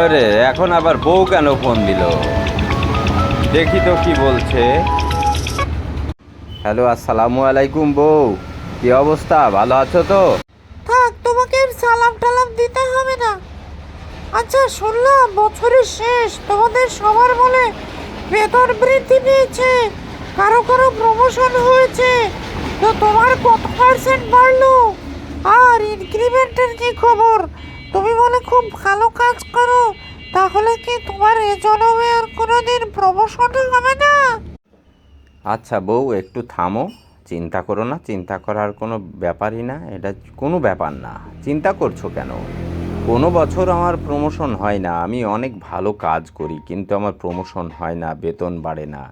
আরে, এখন আবার বউ কেন ফোন দিল? দেখি তো কি বলছে। হ্যালো, আসসালামু আলাইকুম বউ। কি অবস্থা? ভালো আছো তো? থাক, তোমাকে সালাম টালাম দিতে হবে না। আচ্ছা শুনলাম বছরের শেষ, তোমাদের সবার বলে বেতন বৃদ্ধি পেয়েছে, কারও কারও প্রমোশন হয়েছে, তো তোমার কত পার্সেন্ট বাড়লো? আর ইনক্রিমেন্টের কি খবর? তুমি বলে খুব ভালো কাজ করো তাহলে কি তোমার এ জন্মে আর কোনোদিন প্রমোশন হবে না? আচ্ছা বউ একটু থামো। চিন্তা করো না চিন্তা করার কোনো ব্যাপারই না এটা কোনো ব্যাপার না। চিন্তা করছ কেন? কোনো বছর আমার প্রমোশন হয় না আমি অনেক ভালো কাজ করি কিন্তু আমার প্রমোশন হয় না বেতন বাড়ে না।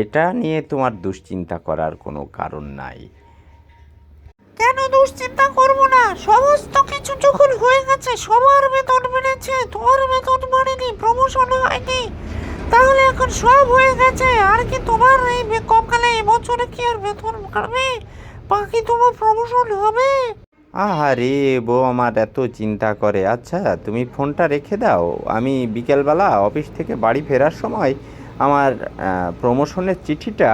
এটা নিয়ে তোমার দুশ্চিন্তা করার কোনো কারণ নাই। কেন দুশ্চিন্তা করব হয়ে সবার বেতন বেড়েছে তোমার বেতন বাড়েনি প্রমোশন হয়নি। তাহলে এখন সব হয়ে গেছে, আর কি তোমার এই কপালে এবছরে কি আর বেতন বাড়বে? বাকি তোমার প্রমোশন হবে। আহারে, বউ আমার এত চিন্তা করে। আচ্ছা তুমি ফোনটা রেখে দাও। আমি বিকেলবেলা অফিস থেকে বাড়ি ফেরার সময় আমার প্রমোশনের চিঠিটা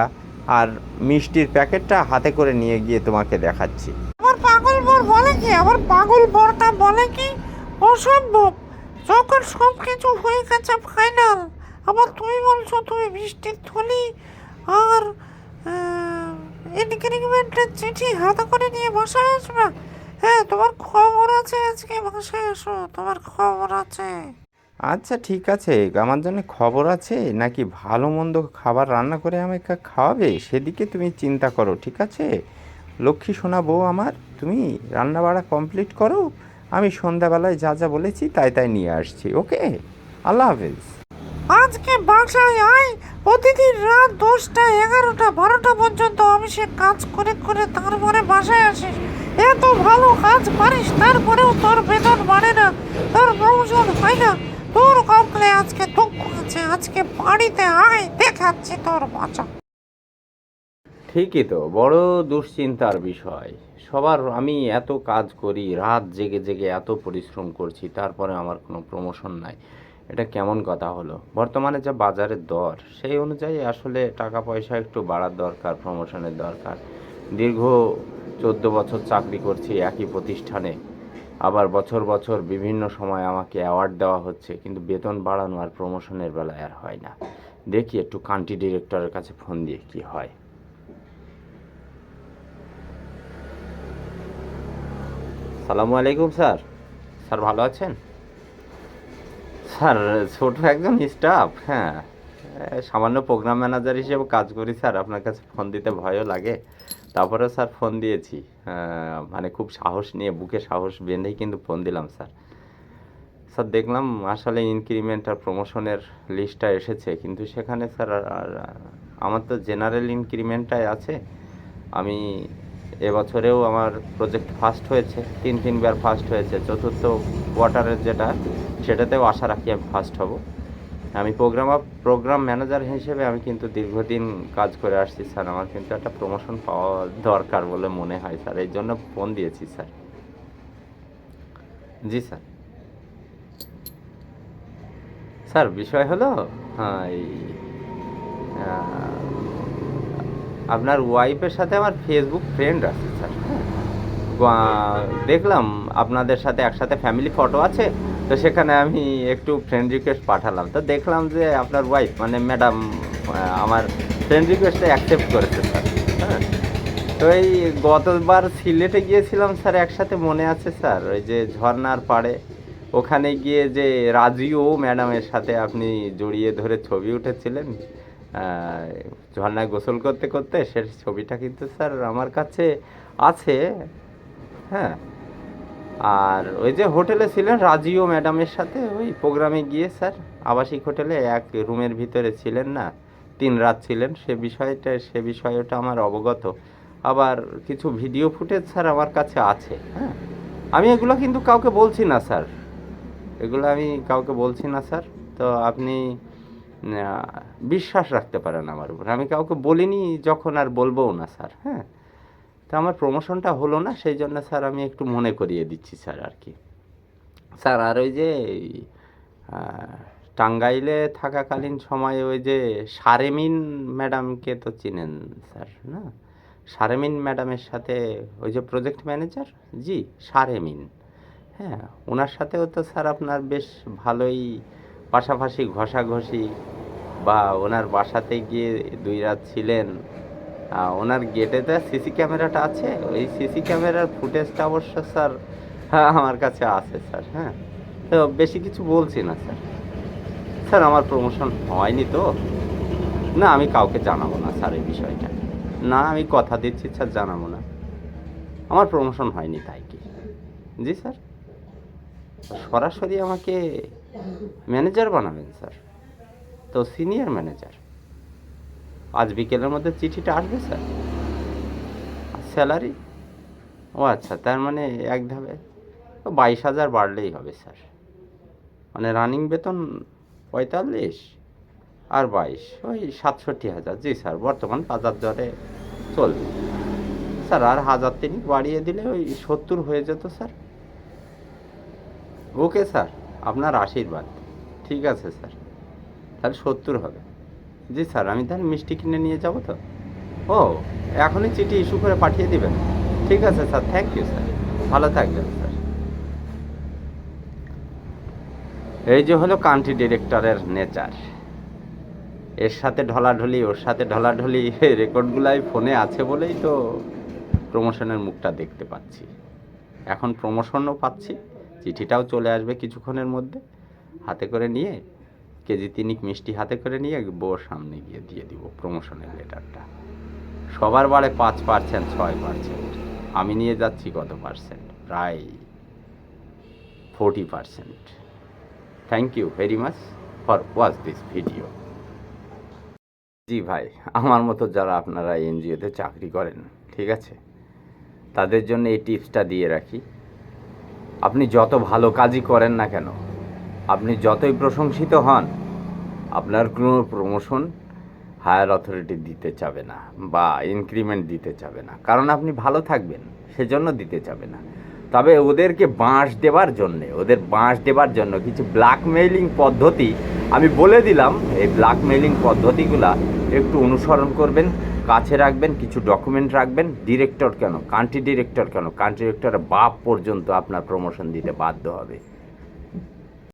আর মিষ্টির প্যাকেটটা হাতে করে নিয়ে গিয়ে তোমাকে দেখাচ্ছি। পাগল বর বলে কি? আবার পাগল বরটা বলে কি? অসম্ভব। যখন সব কিছু হয়ে গেছে ফাইনাল আবার তুমি বলছো তুমি বৃষ্টির থলি আর ইনক্রিমেন্টের চিঠি হাতে করে নিয়ে বাসায় আসবে? হ্যাঁ তোমার খবর আছে আজকে? বাসায় আসো তোমার খবর আছে। আচ্ছা ঠিক আছে। আমার জন্য খবর আছে? নাকি ভালো মন্দ খাবার রান্না করে আমাকে খাওয়াবে? সেদিকে তুমি চিন্তা করো, ঠিক আছে? লক্ষ্মী সোনা বউ আমার তুমি রান্না বাড়া কমপ্লিট করো, আমি সন্ধ্যাবেলায় যা যা বলেছি তাই তাই নিয়ে আসছি, ওকে? আল্লাহ হাফেজ। আজকে বাসায় আয়, প্রতিদিন রাত দশটা, এগারোটা, বারোটা পর্যন্ত অফিসে কাজ করে করে তারপরে বাসায় আসিস। এত ভালো কাজ পারিস, তারপরেও তোর বেতন বাড়ে না, তোর প্রমোশন হয় না। তোর কপালে আজকে দুঃখ আছে, আজকে বাড়িতে আয়, দেখাচ্ছি তোর মজা ঠিকই তো, বড় দুশ্চিন্তার বিষয়। সবার আমি এত কাজ করি, রাত জেগে জেগে এত পরিশ্রম করছি, তারপরে আমার কোনো প্রমোশন নাই। এটা কেমন কথা হলো? বর্তমানে যা বাজারের দর, সেই অনুযায়ী আসলে টাকা পয়সা একটু বাড়ার দরকার প্রমোশনের দরকার। দীর্ঘ চোদ্দ বছর চাকরি করছি একই প্রতিষ্ঠানে। আবার বছর বছর বিভিন্ন সময় আমাকে অ্যাওয়ার্ড দেওয়া হচ্ছে, কিন্তু বেতন বাড়ানো আর প্রমোশনের বেলায় আর হয় না। দেখি একটু কান্ট্রি ডিরেক্টরের কাছে ফোন দিয়ে কি হয়। সালামু আলাইকুম, স্যার। স্যার, ভালো আছেন? স্যার, ছোট একজন স্টাফ হ্যাঁ। সামান্য প্রোগ্রাম ম্যানেজার হিসেবে কাজ করি, স্যার। আপনার কাছে ফোন দিতে ভয়ও লাগে। তারপরে স্যার ফোন দিয়েছি। মানে খুব সাহস নিয়ে, বুকে সাহস বেঁধেই কিন্তু ফোন দিলাম, স্যার। স্যার, দেখলাম আসলে ইনক্রিমেন্ট আর প্রমোশনের লিস্টটা এসেছে। কিন্তু সেখানে, স্যার আমার তো জেনারেল ইনক্রিমেন্টটাই আছে। আমি এবছরেও আমার প্রজেক্ট ফার্স্ট হয়েছে, তিন তিনবার ফার্স্ট হয়েছে। চতুর্থ কোয়ার্টারের যেটা, সেটাতেও আশা রাখি আমি ফার্স্ট হব। আমি প্রোগ্রাম প্রোগ্রাম ম্যানেজার হিসেবে আমি কিন্তু দীর্ঘদিন কাজ করে আসছি, স্যার। আমার কিন্তু একটা প্রমোশন পাওয়া দরকার বলে মনে হয়, স্যার। এই জন্য ফোন দিয়েছি, স্যার। জি, স্যার। স্যার, বিষয় হলো হ্যাঁ আপনার ওয়াইফের সাথে আমার ফেসবুক ফ্রেন্ড আছে স্যার দেখলাম আপনাদের সাথে একসাথে ফ্যামিলি ফটো আছে, তো সেখানে আমি একটু ফ্রেন্ড রিকোয়েস্ট পাঠালাম। তো দেখলাম যে আপনার ওয়াইফ মানে ম্যাডাম আমার ফ্রেন্ড রিকোয়েস্টটা অ্যাকসেপ্ট করেছে স্যার হ্যাঁ। তো এই গতবার সিলেটে গিয়েছিলাম স্যার একসাথে মনে আছে স্যার ওই যে ঝর্নার পাড়ে। ওখানে গিয়ে যে রাজিও ম্যাডামের সাথে আপনি জড়িয়ে ধরে ছবি উঠেছিলেন আহ, ঝর্ণায় গোসল করতে করতে সে ছবিটা কিন্তু স্যার আমার কাছে আছে হ্যাঁ। আর ওই যে হোটেলে ছিলেন রাজিও ম্যাডামের সাথে ওই প্রোগ্রামে গিয়ে স্যার আবাসিক হোটেলে এক রুমের ভিতরে ছিলেন না তিন রাত ছিলেন সে বিষয়টা সে বিষয়টা আমার অবগত। আবার কিছু ভিডিও ফুটেজ স্যার আমার কাছে আছে হ্যাঁ। আমি এগুলো কিন্তু কাউকে বলছি না স্যার। এগুলো আমি কাউকে বলছি না স্যার। তো আপনি বিশ্বাস রাখতে পারেন আমার উপর। আমি কাউকে বলিনি যখন আর বলবোও না, স্যার হ্যাঁ? তা আমার প্রমোশনটা হলো না, সেই জন্য স্যার আমি একটু মনে করিয়ে দিচ্ছি, স্যার, আর কি। স্যার, আর ওই যে টাঙ্গাইলে থাকাকালীন সময়ে ওই যে সারেমিন ম্যাডামকে তো চিনেন, স্যার, না? সারেমিন ম্যাডামের সাথে, ওই যে প্রজেক্ট ম্যানেজার জি সারেমিন হ্যাঁ ওনার সাথেও তো স্যার আপনার বেশ ভালোই পাশাপাশি ঘষাঘষি বা ওনার বাসাতে গিয়ে দুই রাত ছিলেন ওনার গেটে তো সিসি ক্যামেরাটা আছে? ওই সিসি ক্যামেরার ফুটেজটা অবশ্য স্যার হ্যাঁ আমার কাছে আছে স্যার হ্যাঁ। তো বেশি কিছু বলছি না স্যার। স্যার, আমার প্রমোশন হয়নি তো? না, আমি কাউকে জানাব না স্যার এই বিষয়টা। না, আমি কথা দিচ্ছি স্যার, জানাব না। আমার প্রমোশন হয়নি তাই কি? জি স্যার। সরাসরি আমাকে ম্যানেজার বানাবেন, স্যার। তো সিনিয়র ম্যানেজার। আজ বিকেলের মধ্যে চিঠিটা আসবে, স্যার। স্যালারি? ও আচ্ছা তার মানে এক ধাপে। বাইশ হাজার বাড়লেই হবে, স্যার। মানে রানিং বেতন পঁয়তাল্লিশ আর বাইশ, ওই সাতষট্টি হাজার। জি, স্যার, বর্তমান বাজার দরে চলবে। স্যার, আর হাজার তিনিক বাড়িয়ে দিলে ওই সত্তর হয়ে যেত, স্যার। ওকে, স্যার। আপনার আশীর্বাদ। ঠিক আছে, স্যার। তাহলে সত্তর হবে। জি, স্যার, আমি তাহলে মিষ্টি কিনে নিয়ে যাব তো? ও, এখনই চিঠি ইস্যু করে পাঠিয়ে দিবেন। ঠিক আছে, স্যার থ্যাংক ইউ স্যার। ভালো থাকবেন, স্যার। এই যে হলো কান্ট্রি ডিরেক্টরের নেচার। এর সাথে ঢলাঢলি, ওর সাথে ঢলাঢলি রেকর্ডগুলাই ফোনে আছে বলেই তো প্রমোশনের মুখটা দেখতে পাচ্ছি। এখন প্রমোশনও পাচ্ছি। চিঠিটাও চলে আসবে কিছুক্ষণের মধ্যে, হাতে করে নিয়ে, কেজি তিনিক মিষ্টি হাতে করে নিয়ে বউর সামনে গিয়ে দিয়ে দিব প্রমোশনের লেটারটা সবার বাড়ে পাঁচ পার্সেন্ট ছয় পার্সেন্ট আমি নিয়ে যাচ্ছি কত পার্সেন্ট প্রায় forty percent thank you very much for watch this video জি ভাই, আমার মতো যারা আপনারা এনজিওতে চাকরি করেন, ঠিক আছে? তাদের জন্য এই টিপসটা দিয়ে রাখি। আপনি যত ভালো কাজই করেন না কেন, আপনি যতই প্রশংসিত হন, আপনার কোনো প্রমোশন হায়ার অথরিটি দিতে চাবে না বা ইনক্রিমেন্ট দিতে চাবে না। কারণ আপনি ভালো থাকবেন, সেজন্য দিতে চাবে না। তবে ওদেরকে বাঁশ দেওয়ার জন্যে, ওদের বাঁশ দেওয়ার জন্য কিছু ব্ল্যাকমেইলিং পদ্ধতি আমি বলে দিলাম। এই ব্ল্যাকমেইলিং পদ্ধতিগুলা একটু অনুসরণ করবেন। কাছে রাখবেন, কিছু ডকুমেন্ট রাখবেন ডিরেক্টর কেন? কান্ট্রি ডিরেক্টর কেন? কান্ট্রি ডিরেক্টর বাপ পর্যন্ত আপনার প্রমোশন দিতে বাধ্য হবে।